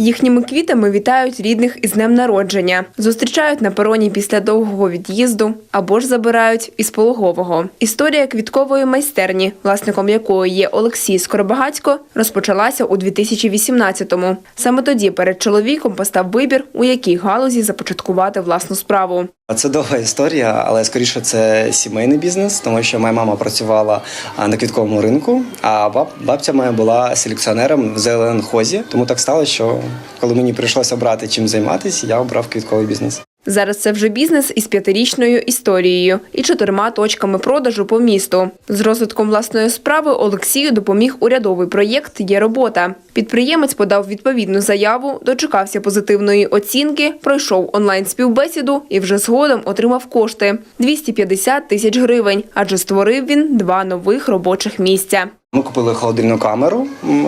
Їхніми квітами вітають рідних із днем народження, зустрічають на пероні після довгого від'їзду або ж забирають із пологового. Історія квіткової майстерні, власником якої є Олексій Скоробагацько, розпочалася у 2018-му. Саме тоді перед чоловіком постав вибір, у якій галузі започаткувати власну справу. Це довга історія, але скоріше це сімейний бізнес, тому що моя мама працювала на квітковому ринку, а баб, бабця моя була селекціонером в зеленхозі. Тому так стало, що коли мені прийшлося обрати чим займатися, я обрав квітковий бізнес. Зараз це вже бізнес із п'ятирічною історією і чотирма точками продажу по місту. З розвитком власної справи Олексію допоміг урядовий проєкт Є робота. Підприємець подав відповідну заяву, дочекався позитивної оцінки, пройшов онлайн співбесіду і вже згодом отримав кошти 250 тисяч гривень, адже створив він два нових робочих місця. Ми купили холодильну камеру,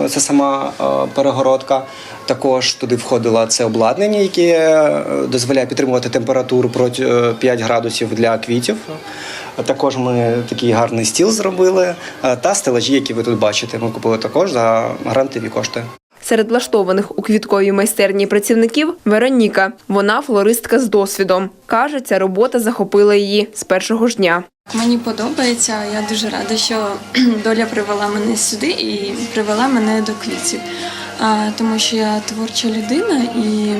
це сама е, перегородка. Також туди входило це обладнання, яке е, дозволяє підтримувати температуру проти е, 5 градусів для квітів. Також ми такий гарний стіл зробили е, та стелажі, які ви тут бачите. Ми купили також за грантові кошти. Серед влаштованих у квітковій майстерні працівників Вероніка. Вона флористка з досвідом. Каже, ця робота захопила її з першого ж дня. Мені подобається. Я дуже рада, що доля привела мене сюди і привела мене до квітів. Тому що я творча людина і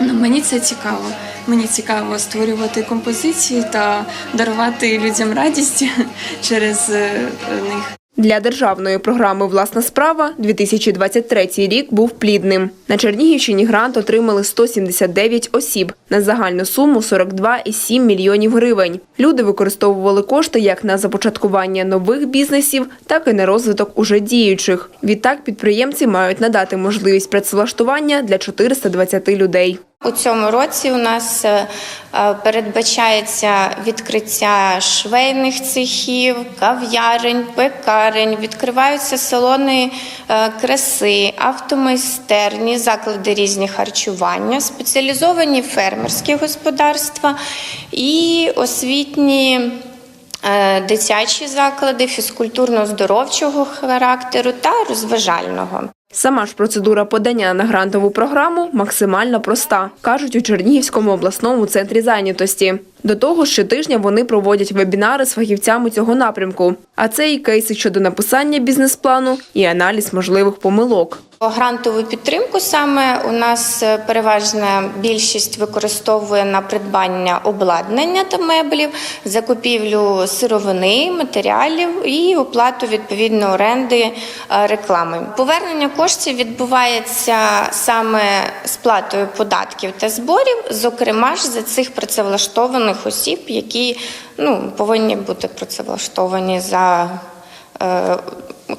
ну, мені це цікаво. Мені цікаво створювати композиції та дарувати людям радість через е, них. Для державної програми Власна справа 2023 рік був плідним. На Чернігівщині грант отримали 179 осіб на загальну суму 42,7 мільйонів гривень. Люди використовували кошти як на започаткування нових бізнесів, так і на розвиток уже діючих. Відтак підприємці мають надати можливість працевлаштування для 420 людей. У цьому році у нас е, е, передбачається відкриття швейних цехів, кав'ярень, пекарень, відкриваються салони е, краси, автомайстерні, заклади різні харчування, спеціалізовані фермерські господарства і освітні. Дитячі заклади фізкультурно-здоровчого характеру та розважального. Сама ж процедура подання на грантову програму максимально проста, кажуть у Чернігівському обласному центрі зайнятості. До того щотижня вони проводять вебінари з фахівцями цього напрямку. А це і кейси щодо написання бізнес-плану, і аналіз можливих помилок. Грантову підтримку саме у нас е, переважна більшість використовує на придбання обладнання та меблів, закупівлю сировини, матеріалів і оплату відповідно оренди е, реклами. Повернення коштів відбувається саме сплатою податків та зборів, зокрема ж за цих працевлаштованих осіб, які ну, повинні бути працевлаштовані за е,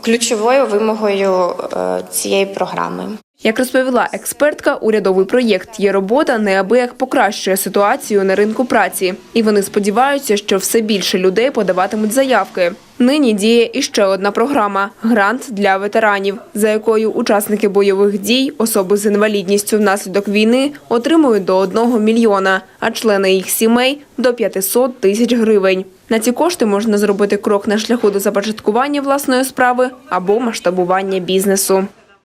ключовою вимогою е, цієї програми. Як розповіла експертка, урядовий проєкт є робота неабияк покращує ситуацію на ринку праці, і вони сподіваються, що все більше людей подаватимуть заявки. Нині діє іще одна програма грант для ветеранів, за якою учасники бойових дій, особи з інвалідністю внаслідок війни отримують до 1 мільйона, а члени їх сімей до 500 тисяч гривень. На ці кошти можна зробити крок на шляху до започаткування власної справи або масштабування бізнесу.